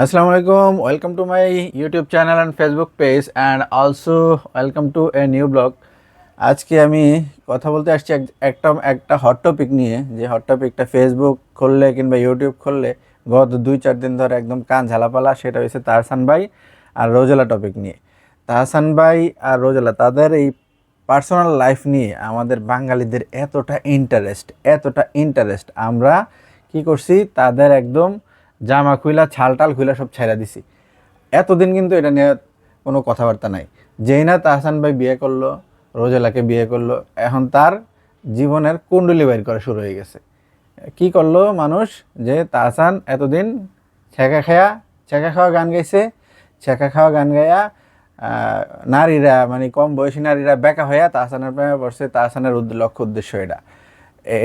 Assalamu alaikum. Welcome to my YouTube channel and Facebook page and also welcome to a new blog. আজকে আমি কথা বলতে আসছি এক- একটা একটা হট টপিক নিয়ে যে হট টপিকটা ফেসবুক খুললে কিংবা ইউটিউব খুললে গত দুই, চার দিন ধরে একদম কান ঝালাপালা, সেটা হচ্ছে তাহসান ভাই আর রোজেলা টপিক নিয়ে তাহসান ভাই আর রোজেলা, তাদের এই পার্সোনাল লাইফ নিয়ে আমাদের বাঙালিদের এতটা ইন্টারেস্ট এতটা ইন্টারেস্ট আমরা কি করছি, তাদের একদম জামা খুইলা, ছালটাল খুইলা সব ছেড়ে দিছি। এতদিন কিন্তু এটা নিয়ে কোনো কথাবার্তা নাই। যেই না তাহসান ভাই বিয়ে করল, রোজেলাকে বিয়ে করল, এখন তার জীবনের কুণ্ডলি বাইর করা শুরু হয়ে গেছে। কি করল মানুষ যে তাহসান এতদিন ছেঁকা খায়া, ছেঁকা খাওয়া গান গাইছে, ছেঁকা খাওয়া গান গাইয়া নারীরা মানে কম বয়সী নারীরা বেকা হইয়া তাহসানের প্রেমে পড়ছে। তাহসানের লক্ষ্য উদ্দেশ্য এটা।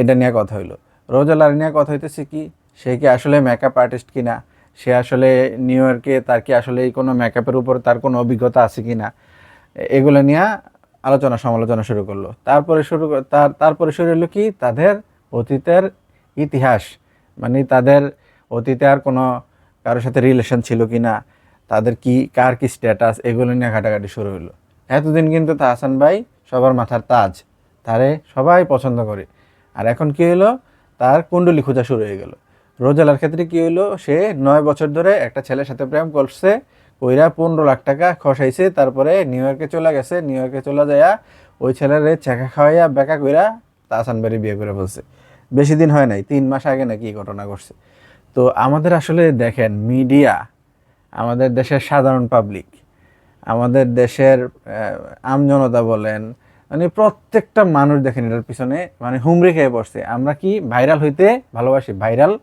এটা নিয়ে কথা হইল। রোজালার নিয়ে কথা হইতেছে কি? সে কি আসলে মেকআপ আর্টিস্ট কিনা? সে আসলে নিউ ইয়র্কে তার কি আসলে এই কোনো মেকআপের উপর তার কোনো অভিজ্ঞতা আছে কি না এগুলো নিয়ে আলোচনা সমালোচনা শুরু করল। তারপরে শুরু তার, তারপরে শুরু হলো কি? তাদের অতীতের ইতিহাস। মানে তাদের অতীতে আর কোনো কারোর সাথে রিলেশন ছিল কি না তাদের কি, কার কি স্ট্যাটাস এগুলো নিয়ে ঘাটাঘাটি শুরু হলো। এতদিন কিন্তু তাহসান ভাই সবার মাথার তাজ। তারে সবাই পছন্দ করে। আর এখন কি হলো? তার কুণ্ডলি খোঁজা শুরু হয়ে গেল। রোজালার ক্ষেত্রে কি হলো সে নয় বছর ধরে একটা ছেলের সাথে প্রেম করছে, কইরা পনেরো লাখ টাকা খসাইছে, তারপরে নিউ ইয়র্কে চলে গেছে, নিউ ইয়র্কে চলে যাইয়া ওই ছেলের চেকা খাওয়াইয়া বেকা কইরা তাহসান বাড়ি বিয়ে করে বলছে বেশি দিন হয় নাই, তিন মাস আগে নাকি ঘটনা ঘটছে। তো আমাদের আসলে দেখেন, মিডিয়া আমাদের দেশের সাধারণ পাবলিক, আমাদের দেশের আমজনতা বলেন মানে প্রত্যেকটা মানুষ দেখেন এটার পিছনে মানে হুমড়ি খেয়ে পড়ছে আমরা কি ভাইরাল হইতে ভালোবাসি? ভাইরাল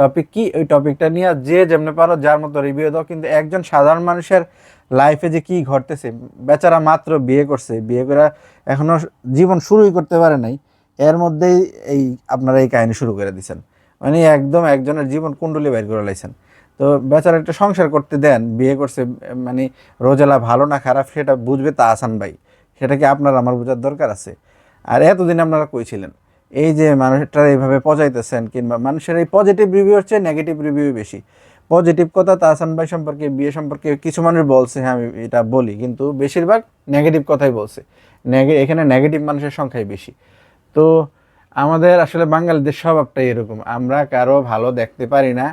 টপিক কি? ওই টপিকটা নিয়ে যে যেমনি পারো যার মতো রিভিউ দাও। কিন্তু একজন সাধারণ মানুষের লাইফে যে কি ঘটতেছে, বেচারা মাত্র বিয়ে করছে, বিয়ে করে এখনও জীবন শুরুই করতে পারে নাই। এর মধ্যেই এই আপনারা এই কাহিনী শুরু করে দিছেন। মানে একদম একজনের জীবন কুণ্ডলি বাইর করে লাইছেন। তো বেচারা একটা সংসার করতে দেন, বিয়ে করছে মানে রোজেলা ভালো না খারাপ সেটা বুঝবে তা আসান ভাই। সেটা কি আপনার, আমার বোঝার দরকার আছে? আর এতদিন আপনারা কইছিলেন এই যে মানুষটা এইভাবে পচাইতেছেন কিংবা মানুষের এই পজিটিভ রিভিউ হচ্ছে নেগেটিভ রিভিউ বেশি। পজিটিভ কথা তাহসান ভাই সম্পর্কে, বিয়ে সম্পর্কে কিছু মানুষ বলছে হ্যাঁ আমি এটা বলি, কিন্তু বেশিরভাগ নেগেটিভ কথাই বলছে। এখানে নেগেটিভ মানুষের সংখ্যাই বেশি। তো আমাদের আসলে বাঙালিদের স্বভাবটাই এরকম। আমরা কারও ভালো দেখতে পারি না,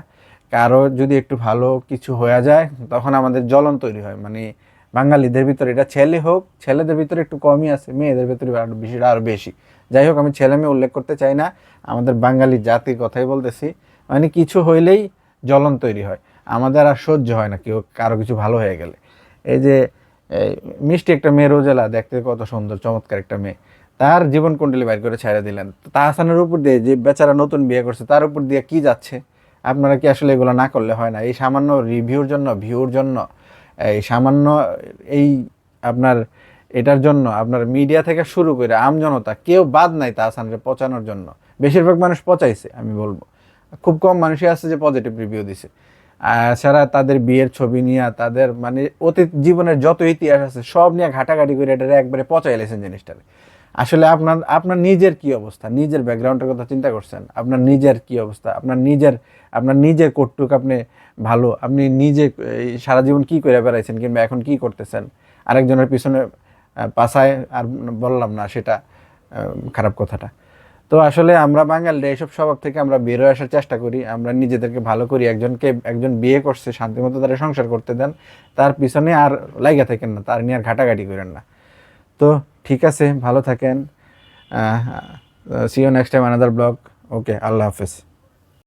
কারও যদি একটু ভালো কিছু হয়ে যায়, তখন আমাদের জ্বলন তৈরি হয়। মানে বাঙালিদের ভিতরে এটা ছেলে হোক, ছেলেদের ভিতরে একটু কমই আছে, মেয়েদের ভিতরে আরও বেশি আরও বেশি। যাই হোক, আমি ছেলে মেয়ে উল্লেখ করতে চাই না, আমাদের বাঙালি জাতির কথাই বলতেছি। মানে কিছু হইলেই জ্বলন তৈরি হয়, আমাদের আর সহ্য হয় না কেউ, কারও কিছু ভালো হয়ে গেলে। এই যে মিষ্টি একটা মেয়ে রোজেলা, দেখতে কত সুন্দর, চমৎকার একটা মেয়ে। তার জীবন কুণ্ডলি বাইর করে ছেড়ে দিলেন। তাহসানের উপর দিয়ে যে বেচারা নতুন বিয়ে করছে, তার উপর দিয়ে কি যাচ্ছে? আপনারা কি আসলে এগুলো না করলে হয় না? এই সামান্য রিভিউর জন্য ভিউর জন্য এই সামান্য এই আপনার এটার জন্য, আপনার মিডিয়া থেকে শুরু করে আমজনতা কেউ বাদ নাই তাহসানকে পচানোর জন্য। বেশিরভাগ মানুষ পচাইছে, আমি বলব। খুব কম মানুষই আছে যে পজিটিভ রিভিউ দিছে। ছাড়া তাদের বিয়ের ছবি নিয়ে, তাদের মানে অতীত জীবনের যত ইতিহাস আছে, সব নিয়ে ঘাটাঘাটি করে এটা একবারে পচাই লেছেন জিনিসটারে। আসলে আপনার আপনার নিজের কি অবস্থা? নিজের ব্যাকগ্রাউন্ডের কথা চিন্তা করছেন? আপনার নিজের কি অবস্থা? আপনার নিজের আপনার নিজের কটুক আপনি ভালো? আপনি নিজে সারা জীবন কি করে বেড়াইছেন কিংবা এখন কি করতেছেন? আরেকজনের পিছনে পাছায় আর বললাম না সেটা খারাপ কথাটা। তো আসলে আমরা বাঙালিরা এইসব স্বভাব থেকে আমরা বের হয়ে আসার চেষ্টা করি। আমরা নিজেদেরকে ভালো করি। একজনকে, একজন বিয়ে করছে, শান্তিমতো তারা সংসার করতে দেন, তার পিছনে আর লাইগা থাকেন না, তার নিয়ে আর ঘাটাঘাটি করেন না। তো ঠিক আছে ভালো থাকেন। See you next time another blog okay আল্লাহ হাফেজ।